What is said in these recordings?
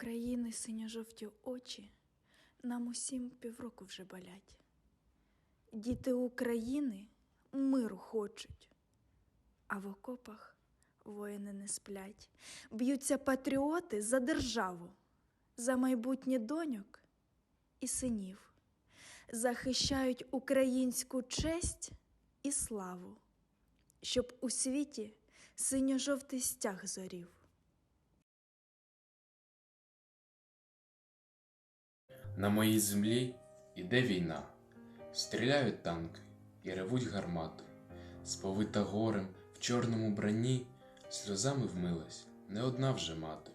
України синьо-жовті очі нам усім півроку вже болять. Діти України миру хочуть, а в окопах воїни не сплять. Б'ються патріоти за державу, за майбутнє доньок і синів, захищають українську честь і славу, щоб у світі синьо-жовтий стяг зорів. На моїй землі іде війна, стріляють танки і ревуть гармати. Сповита горем в чорному бранні, сльозами вмилась не одна вже мати.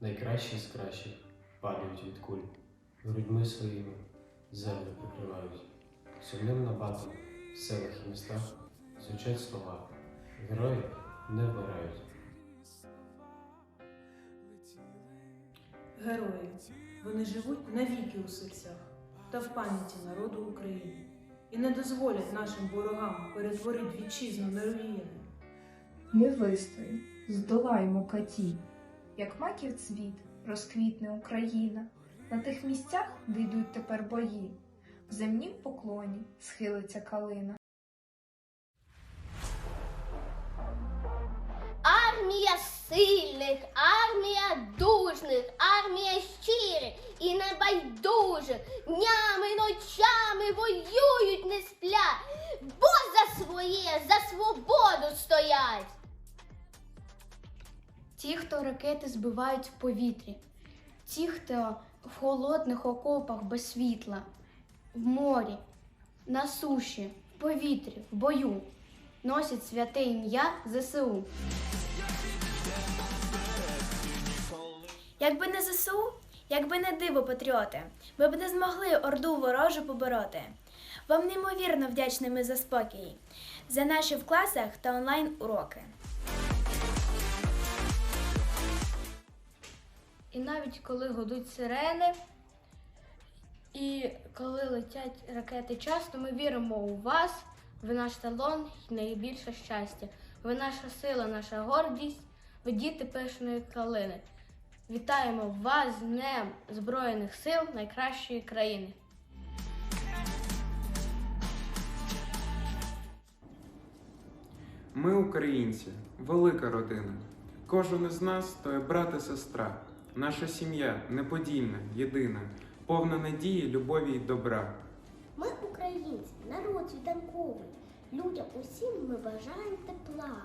Найкращі з кращих падають від куль, грудьми своїми землю покривають. Сумним набатом в селах і містах звучать слова. Герої не вмирають. Герої. Вони живуть навіки у серцях та в пам'яті народу України і не дозволять нашим ворогам перетворити вітчизну на руїни. Ми вистоїм, здолаємо катів, як маків цвіт розквітне Україна, на тих місцях, де йдуть тепер бої, в земнім поклоні схилиться калина. Армія сильних, армія дужних, Ті, хто ракети збивають в повітрі, ті, хто в холодних окопах без світла, в морі, на суші, в повітрі, в бою, носять святе ім'я ЗСУ. Якби не ЗСУ, якби не диво патріоти, ми б не змогли орду ворожу побороти. Вам неймовірно вдячними за спокій, за наші в класах та онлайн уроки. І навіть коли гудуть сирени, і коли летять ракети часто, ми віримо у вас, ви наш талон і найбільше щастя. Ви наша сила, наша гордість, ви діти пишної калини. Вітаємо вас з Днем Збройних сил найкращої країни. Ми українці, велика родина. Кожен із нас то є брат і сестра. Наша сім'я неподільна, єдина, повна надії, любові і добра. Ми українці, народ світанковий, людям усім ми бажаємо тепла.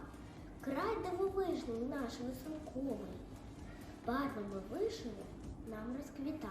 Край дивовижний наш висунковий, барвами вишиву нам розквіта.